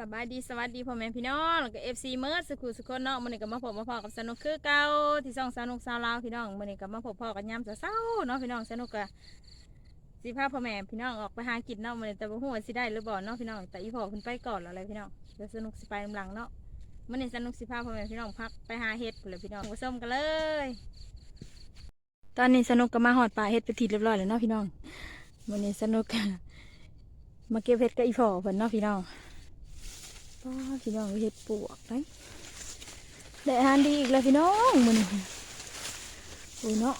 สบายดีสวัสดีพ่อแม่พี่น้องแล้วก็เอฟซีเมิร์ดสกุลสุคนเนาะมื้อนี้ก็มาพบมาพอกับสนุกคือเก่าที่ซ่องสนุกสาวลาวพี่น้องมื้อนี้ก็มาพบพ่อกันยามเช้าเนาะพี่น้องสนุกก็สิพาพ่อแม่พี่น้องออกไปหากินเนาะมื้อนี้แต่บ่ฮู้ว่าสิได้หรือบ่เนาะพี่น้องแต่อีพ่อขึ้นไปก่อนแล้วอะไรพี่น้องเดี๋ยวสนุกสิไปนำหลังเนาะมื้อนี้สนุกสิพาพ่อแม่พี่น้องพักไปหาเห็ดพุ่นเลยพี่น้องมาส้มกันเลย ตอนนี้สนุกก็มาหอดปลาเห็ดไปทีเรียบร้อยแล้วเนาะพี่น้องมื้อนี้สนุกก็มาเก็บเห็ดกับอีพ่อเพิ่นเนาะพี่น้อง ป้าพี่น้องเห็ดปวกได้ได้อาหารดีอีกแล้วพี่น้องมันโอ้เนาะ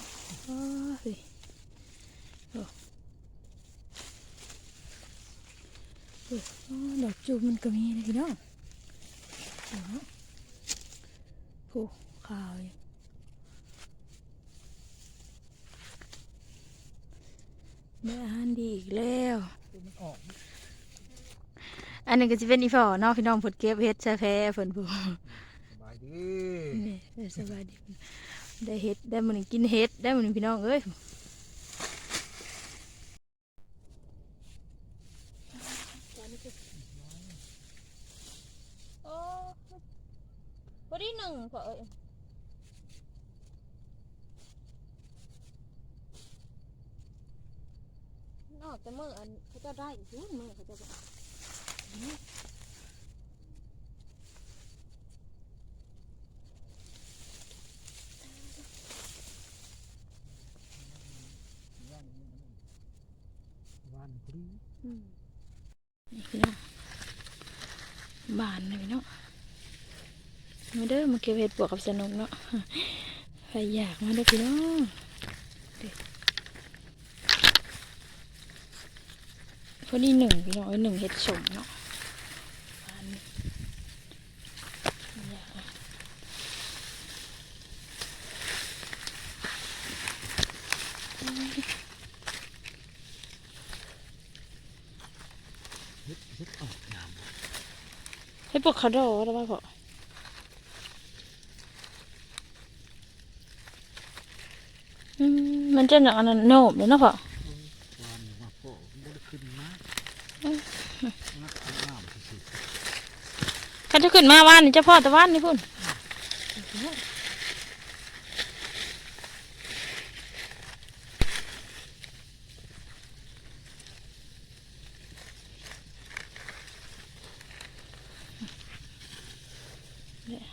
ป้าเฮ้ยโอ้โอ้อ้อดอกจูบมันก็มีนะพี่น้องโอ้เนาะโอ้ขาวอยู่ได้อาหารดีอีกแล้วมันอั อันนี้ก็จะเป็นอีฟอเนาะพี่น้องผดเก็บเฮ็ดช่แพ้เพิ่นผู้สบายดีนี่ได้สบายดีได้เฮ็ดได้มื้อนกินเฮ็ดได้มื้อนพี่น้องเอ้ยโอ้พอดีหนึ่งพอเอ้ยนอกแต่มืออันเขาจะได้อีกมื้อมือเขาจะ วันพรีนี่พี่น้องบานเลยพี่น้องมาเด้อมาเก็บเห็ดปวกกับสนุกเนาะใครอยากมาเด้อพี่น้องเด้อพอดีหนึ่งพี่น้องเอ้หนึ่งเห็ดสมเนาะบานนี่อยากเอา เฮ็ดเฮ็ดออกงาม เห็ดปวกเขาดอกได้ป่ะพ่ออืมมันจะหนักอันนั้นโนบเลยเนาะพ่อวันมาโปะบ่ได้ขึ้นมานักงามสุดคันจะขึ้นมาว่านนี่เจะพ่อแต่ว่านนี่พุ่น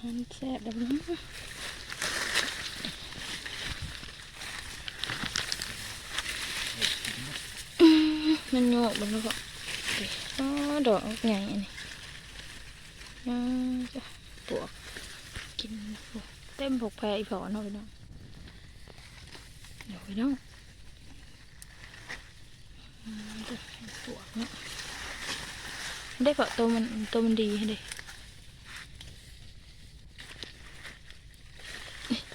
เดี๋ยวหันแซ่บดำน้มันโยกมันแล้วก็อ๋อดอกใหญ่นนี้อ่าจ้ะปวกกินปวกเต็มผกแพรอีพอเนาะพี่น้องเดี๋ยวพี่น้องจะปวกเนาะได้เพอตัวมันตัวมันดีให้ด้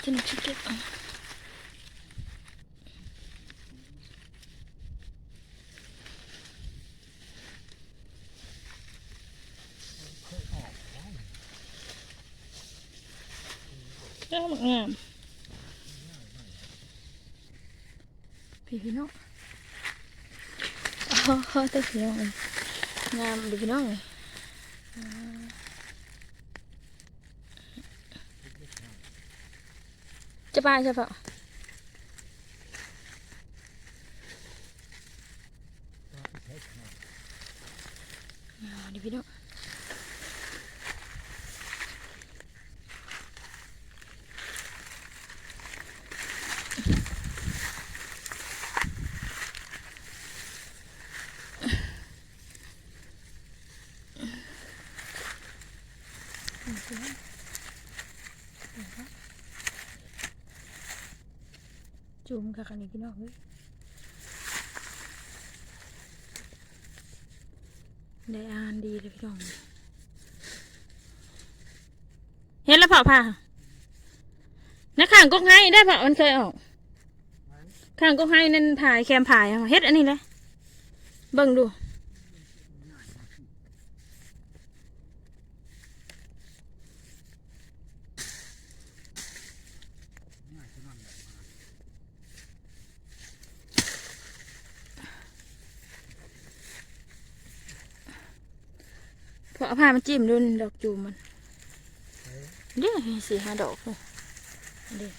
จะหนูชิเก็บเอาเคยออกได้ แล้วมันงามพี่พี่น้องอ๋อตัวพี่น้องเลยงามดูพี่น้องเลยอ่า จะไปใช่ปะเฮ็ดงามอ่าดูพี่น้องจุ่ มค่ะคันนี้พี่น้องเฮ้ยได้อ่านดีเลยพี่น้องเห็นแล้วเผาผ่านักข่างก็ให้ได้เผามันเคยออกข่างก็ให้นั่นถ่ายแคมถ่ายเฮ็ดอันนี้เลยเบิ่งดู พอ เอาผ้ามาจิ้มดูดอกจูมมันเดี๋ยวสี่ห้าดอกเลยเดี๋ยว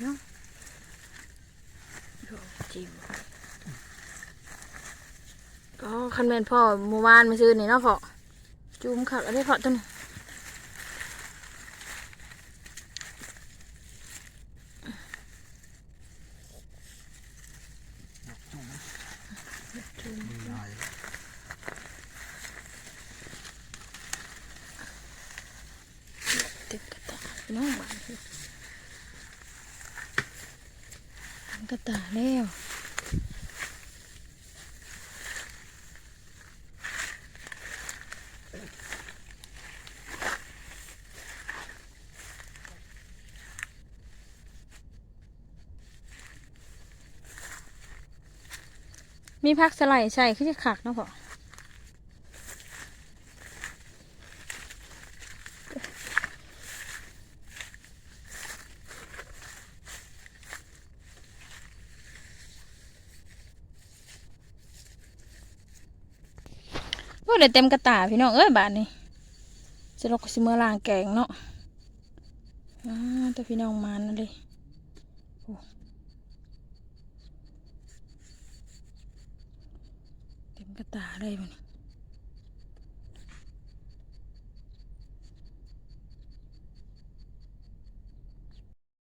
เนาะดอกจิ้มก็คันแมนพ่อเมื่อวานมาซื้อนี่เนาะพ่อจูมขักอะไรพ่อตัวนี้ จุ่มมีลาย เต็มกระตาพี่ น้องบ้านพี่เต็มกระตาแล้วมีพักสไลด์ใช่คือจะขักเนาะพ่อ โอ้เดี๋ยวเต็มกระตาพี่น้องเอ้ยบาทนี่จะลอกสิเมื่อล้างแกงเนาะอ่าแต่พี่น้องมานั่นเลยโอ้เต็มกระตาเลยมัน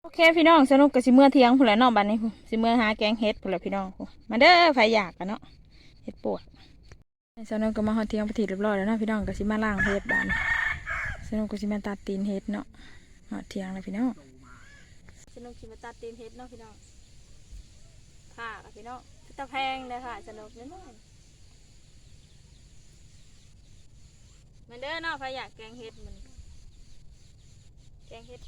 โอเคพี่น้องสนุกกับสิเมื่อเที่ยงพุ่นแหละเนาะบัดนี้พุ่นสิเมื่อหาแกงเฮ็ดพุ่นแหละพี่น้องมาเด้อใครอยากกันเนาะเฮ็ดปวด สนุกก็มาหอดเทียงไปถีเรียบร้อยแล้วเนาะพี่น้องก็สิมาล้างเฮ็ดบานสนุกก็สิมาตัดตีนเฮ็ดเนาะหอดเทียงแล้วพี่น้องสนุกสิมาตัดตีนเฮ็ดเนาะพี่น้องค่ะกับพี่น้องตะแพงเลยค่ะสนุกนิดหน่อยมันเด้อเนาะใครอยากแกงเฮ็ดมันแกงเฮ็ด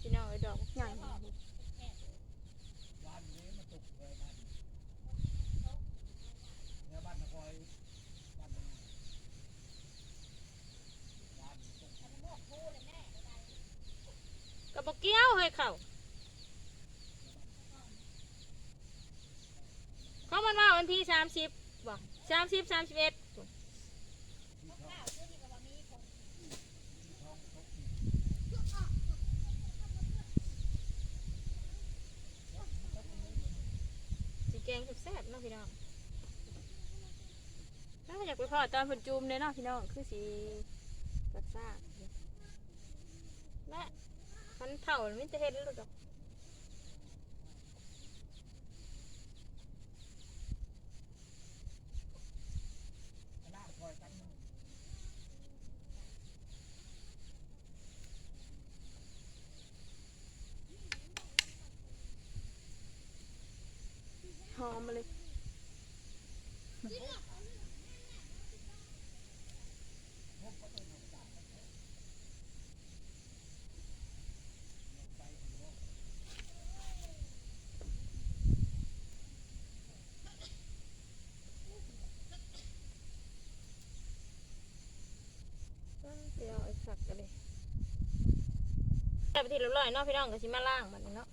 พี่น้องไอ้ดอกใหญ่มาก กระบอกเกี้ยว ให้เขาเขามันว่าวันที่สามสิบบ่สามสิบสามสิบเอ็ดสีแกงแซ่บๆเนาะพี่น้องถ้าอยากไปพอตอนผลจูมเลยเนาะพี่น้องคือสีรักษาและ่ามันจะเห็นหรือดอกหอมมาเลย เดี๋ยวไอ้สั เลยแต่ไปทีเรียบร้อยเนาะพี่น้องก็สิมาล่างมันเนาะ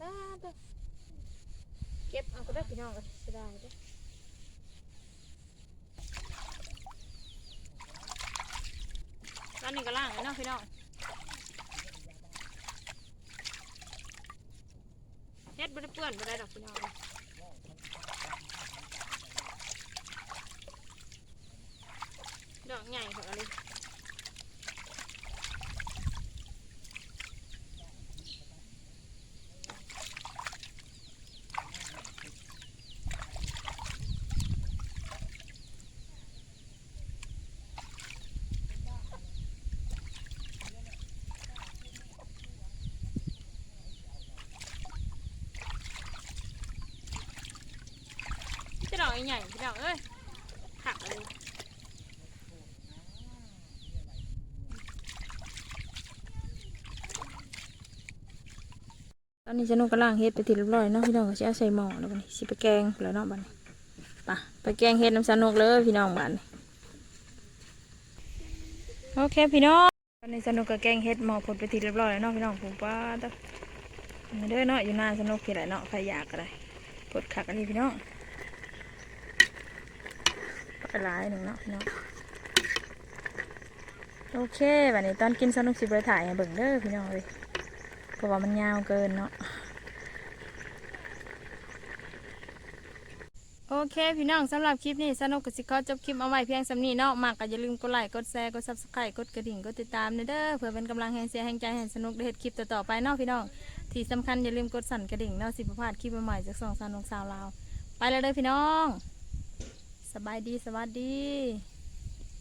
อ่าเด้อเก็บเอาก็ได้พี่น้องก็สิได้เด้อร้านนี้ก็ล่างเลยเนาะพี่น้องเฮ็ดบ่ได้เปื้อนบ่ได้ดอกพี่น้องดอกใหญ่ของอะไร อกใหญ่พี่ดอกเอ้ยหักเลยตอนนี้จะนุ่งกระล่างเฮ็ดไปติดเรียบร้อยเนาะพี่น้องก็จะเอาใส่หม้อแล้วบัดนี้สิไปแกงแล้วเนาะบัดนี้ไปะไปแกงเห็ดน้ำสนุกเลยพี่น้องบ้านนี้โอเคพี่น้องตอนนี้สนุกกับแกงเห็ดหมอผลไปทีเรียบร้อยแล้วเนาะพี่น้องผมว่าตะมาเด้อเนาะอยู่นานสนุกที่ไหนเนาะใครอยากอะไรกดขักอันนี้พี่น้อง ไปหลายหนึ่งเนาะพี่น้องโอเควันนี้ตอนกินสนุกสิบไปถ่ายเบิ่งเด้อพี่น้องเลยเพราะว่ามันยาวเกินเนาะโอเค พี่น้องสำหรับคลิปนี้สนุกกับสิขอจบคลิปเอาไว้เพียงสำนีเนาะมากก็อย่าลืมกดไลค์กดแชร์กดซับสไครต์กดกระดิ่งกดติดตามเด้อเพื่อเป็นกำลังแห่งเสียแห่งใจแห่งสนุกได้เห็นคลิปต่อๆไปเนาะพี่น้องที่สำคัญอย่าลืมกดสั่นกระดิ่งเนาะสิบพลาดคลิปใหม่ๆจากสองสาวน้องสาวลาวไปแล้วเด้อพี่น้อง สบายดีสวัสดี